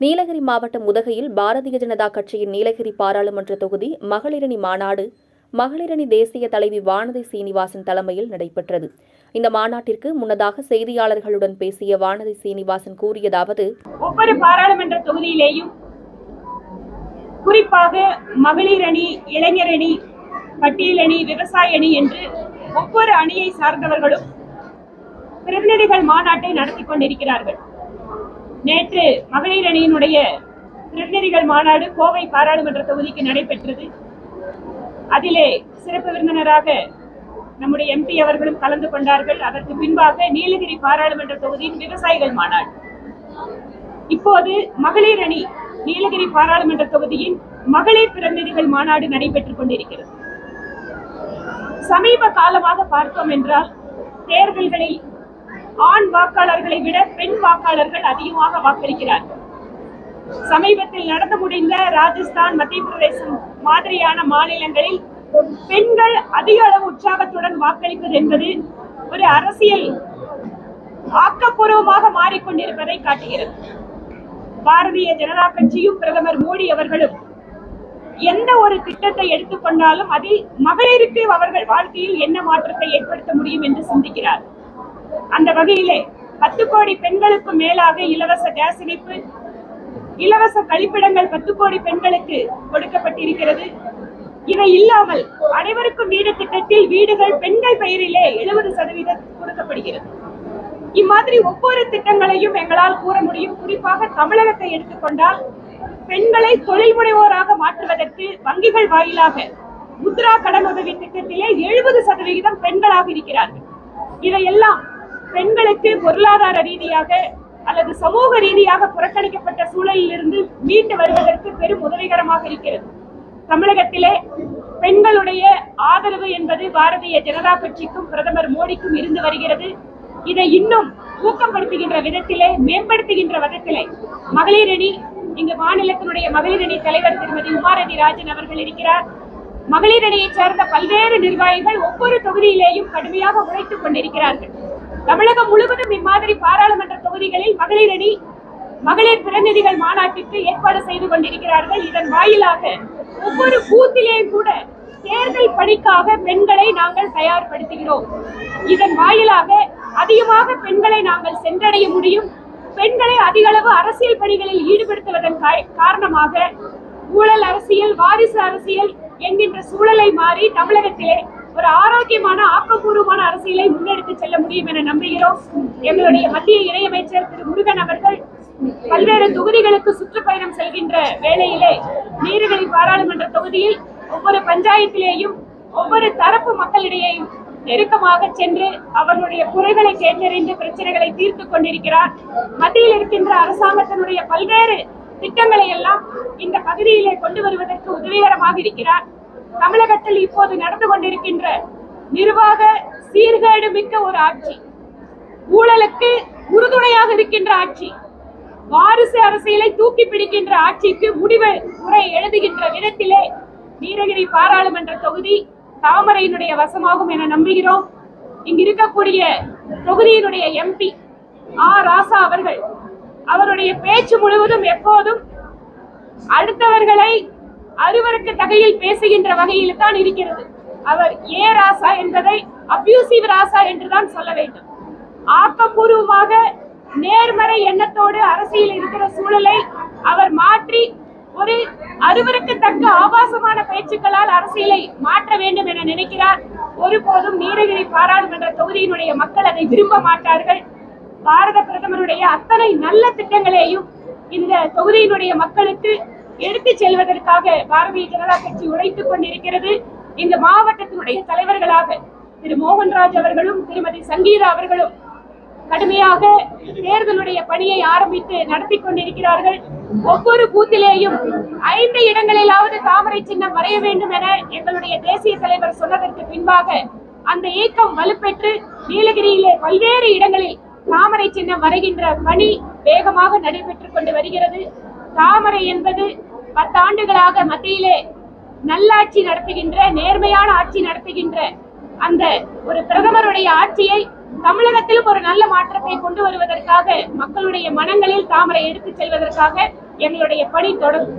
நீலகிரி மாவட்டம் உதகையில் பாரதிய ஜனதா கட்சியின் நீலகிரி பாராளுமன்ற தொகுதி மகளிரணி மாநாடு மகளிரணி தேசிய தலைவி வானதி சீனிவாசன் தலைமையில் நடைபெற்றது. இந்த மாநாட்டிற்கு முன்னதாக செய்தியாளர்களுடன் பேசிய வானதி சீனிவாசன் கூறியதாவது ஒவ்வொரு பாராளுமன்ற தொகுதியிலேயும் குறிப்பாக மகளிரணி இளைஞரணி பட்டியலணி அணி விவசாய அணி என்று ஒவ்வொரு அணியை சார்ந்தவர்களும் பிரதிநிதிகள் மாநாட்டை நடத்தி கொண்டிருக்கிறார்கள். நேற்று மகளிர் அணியினுடைய பிரதிநிதிகள் மாநாடு கோவை பாராளுமன்ற தொகுதிக்கு நடைபெற்றது. அதிலே சிறப்பு விருந்தினராக நம்முடைய எம்பி அவர்களும் கலந்து கொண்டார்கள். அதற்கு பின்பாக நீலகிரி பாராளுமன்ற தொகுதியின் விவசாயிகள் மாநாடு. இப்போது மகளிர் அணி நீலகிரி பாராளுமன்ற தொகுதியின் மகளிர் பிரதிநிதிகள் மாநாடு நடைபெற்றுக் கொண்டிருக்கிறது. சமீப காலமாக பார்த்தோம் என்றால் தேர்தல்களில் ஆண் வாக்காளர்களை விட பெண் வாக்காளர்கள் அதிகமாக வாக்களிக்கிறார்கள். சமீபத்தில் நடந்து முடிந்த ராஜஸ்தான் மத்திய பிரதேசம் மாதிரியான மாநிலங்களில் பெண்கள் அதிக அளவு உற்சாகத்துடன் வாக்களிப்பது என்பது ஒரு அரசியல் ஆக்கப்பூர்வமாக மாறிக்கொண்டிருப்பதை காட்டுகிறது. பாரதிய ஜனதா கட்சியும் பிரதமர் மோடி அவர்களும் எந்த ஒரு திட்டத்தை எடுத்துக்கொண்டாலும் அதில் மகளிருக்கு அவர்கள் வாழ்க்கையில் என்ன மாற்றத்தை ஏற்படுத்த முடியும் என்று சிந்திக்கிறார். அந்த வகையிலே பத்து கோடி பெண்களுக்கு மேலாக இலவச கேஸ் இணைப்பு இலவச கழிப்பிடங்கள் பத்து கோடி பெண்களுக்கு கொடுக்கப்பட்டிருக்கிறது. இவை இல்லாமல் அனைவருக்கும் வீடு திட்டத்தில் வீடுகள் பெண்கள் பெயரிலே எழுபது சதவீதம் கொடுக்கப்படுகிறது. இம்மாதிரி ஒவ்வொரு திட்டங்களையும் எங்களால் கூற முடியும். குறிப்பாக தமிழகத்தை எடுத்துக்கொண்டால் பெண்களை தொழில் முனைவோராக மாற்றுவதற்கு வங்கிகள் வாயிலாக முத்ரா கடன் உதவி திட்டத்திலே எழுபது சதவிகிதம் பெண்களாக இருக்கிறார்கள். இதையெல்லாம் பொருளாதார ரீதியாக அல்லது சமூக ரீதியாக புறக்கணிக்கப்பட்ட சூழலில் இருந்து மீண்டு வருவதற்கு பெரும் உதவிகரமாக இருக்கிறது. தமிழகத்திலே பெண்களுடைய ஆதரவு என்பது பாரதிய ஜனதா கட்சிக்கும் பிரதமர் மோடிக்கும் இருந்து வருகிறது. இதை இன்னும் ஊக்கப்படுத்துகின்ற விதத்திலே மேம்படுத்துகின்ற விதத்திலே மகளிர் அணி இங்கு மாநிலத்தினுடைய மகளிர் அணி தலைவர் திருமதி உமாரதி ராஜன் அவர்கள் இருக்கிறார். மகளிர் அணியைச் சேர்ந்த பல்வேறு நிர்வாகிகள் ஒவ்வொரு தொகுதியிலேயும் கடுமையாக உழைத்துக் கொண்டிருக்கிறார்கள். தமிழகம் முழுவதும் இம்மாதிரி பாராளுமன்ற தொகுதிகளில் மகளிர் அணி மகளிர் பிரதிநிதிகள் மாநாட்டிற்கு ஏற்பாடு செய்து கொண்டிருக்கிறார்கள். இதன் வாயிலாக ஒவ்வொரு பூத்திலேயும் கூட தேர்தல் பணிக்காக பெண்களை நாங்கள் தயார்படுத்துகிறோம். இதன் வாயிலாக அதிகமாக பெண்களை நாங்கள் சென்றடைய முடியும். பெண்களை அதிக அளவு அரசியல் பணிகளில் ஈடுபடுத்துவதன் கா- காரணமாக ஊழல் அரசியல் வாரிசு அரசியல் என்கின்ற சூழலை மாறி தமிழகத்திலே ஒரு ஆரோக்கியமான ஆக்கப்பூர்வமான அரசியலை முன்னெடுத்து செல்ல முடியும் என நம்புகிறோம். எங்களுடைய மத்திய இணையமைச்சர் திரு முருகன் அவர்கள் பல்வேறு தொகுதிகளுக்கு சுற்றுப்பயணம் செல்கின்ற வேளையிலே நீர்வழி பாராளுமன்ற தொகுதியில் ஒவ்வொரு பஞ்சாயத்திலேயும் ஒவ்வொரு தரப்பு மக்களிடையேயும் நெருக்கமாக சென்று அவர்களுடைய குறைகளை கேட்டறிந்து பிரச்சனைகளை தீர்த்து கொண்டிருக்கிறார். மத்தியில் இருக்கின்ற அரசாங்கத்தினுடைய பல்வேறு திட்டங்களை எல்லாம் இந்த பகுதியிலே கொண்டு வருவதற்கு உதவிகரமாக இருக்கிறார். தமிழகத்தில் இப்போது நடந்து கொண்டிருக்கின்ற நிர்வாக சீர்கேடு மிக்க ஒரு ஆட்சி. ஊழலுக்கு உறுதுணையாக இருக்கின்ற ஆட்சி. வாரிசு அரசியலை தூக்கி பிடிக்கின்ற ஆட்சிக்கு முடிவு உரை எழுதுகின்ற விதத்திலே நீலகிரி பாராளுமன்ற தொகுதி தாமரையினுடைய வசமாகும் என நம்புகிறோம். இங்கு இருக்கக்கூடிய தொகுதியினுடைய எம்பி ஆர் ராசா அவர்கள். அவருடைய பேச்சு முழுவதும் எப்போதும் அடுத்தவர்களை அருவருக்கு தகையில் பேசுகின்ற வகையில் தான் இருக்கிறது. அவர் ஏ ராசா என்பதை அபியூசிவ் ராசா என்றுதான் சொல்ல வேண்டும். ஆக்கப்பூர்வமாக நேர்மறை எண்ணத்தோடு அரசியல் இருக்கிற சூழலை அவர் மாற்றி ஒரு அருவருக்கு தக்க ஆபாசமான பேச்சுக்களால் அரசியலை மாற்ற வேண்டும் என நினைக்கிறார். ஒருபோதும் நீலகிரி பாராளுமன்ற தொகுதியினுடைய மக்கள் அதை விரும்ப மாட்டார்கள். பாரத பிரதமருடைய அத்தனை நல்ல திட்டங்களையும் இந்த தொகுதியினுடைய மக்களுக்கு எடுத்துச் செல்வதற்காக பாரதிய ஜனதா கட்சி உழைத்துக் கொண்டிருக்கிறது. இந்த மாவட்டத்தினுடைய தலைவர்களாக திரு மோகன்ராஜ் அவர்களும் திருமதி சங்கீதா அவர்களும் கடுமையாக தேர்தலுடைய பணியை ஆரம்பித்து நடத்தி கொண்டிருக்கிறார்கள். ஒவ்வொரு பூத்திலேயும் ஐந்து இடங்களிலாவது தாமரை சின்னம் வரைய வேண்டும் என எங்களுடைய தேசிய தலைவர் சொன்னதற்கு பின்பாக அந்த இயக்கம் வலுப்பெற்று நீலகிரியிலே பல்வேறு இடங்களில் தாமரை சின்னம் வரைகின்ற பணி வேகமாக நடைபெற்றுக் கொண்டு வருகிறது. தாமரை என்பது பத்தாண்டுகளாக மத்தியிலே நல்லாட்சி நடத்துகின்ற நேர்மையான ஆட்சி நடத்துகின்ற அந்த ஒரு பிரதமருடைய ஆட்சியை தமிழகத்திலும் ஒரு நல்ல மாற்றத்தை கொண்டு வருவதற்காக மக்களுடைய மனங்களில் தாமரை எடுத்துச் செல்வதற்காக எங்களுடைய பணி தொடரும்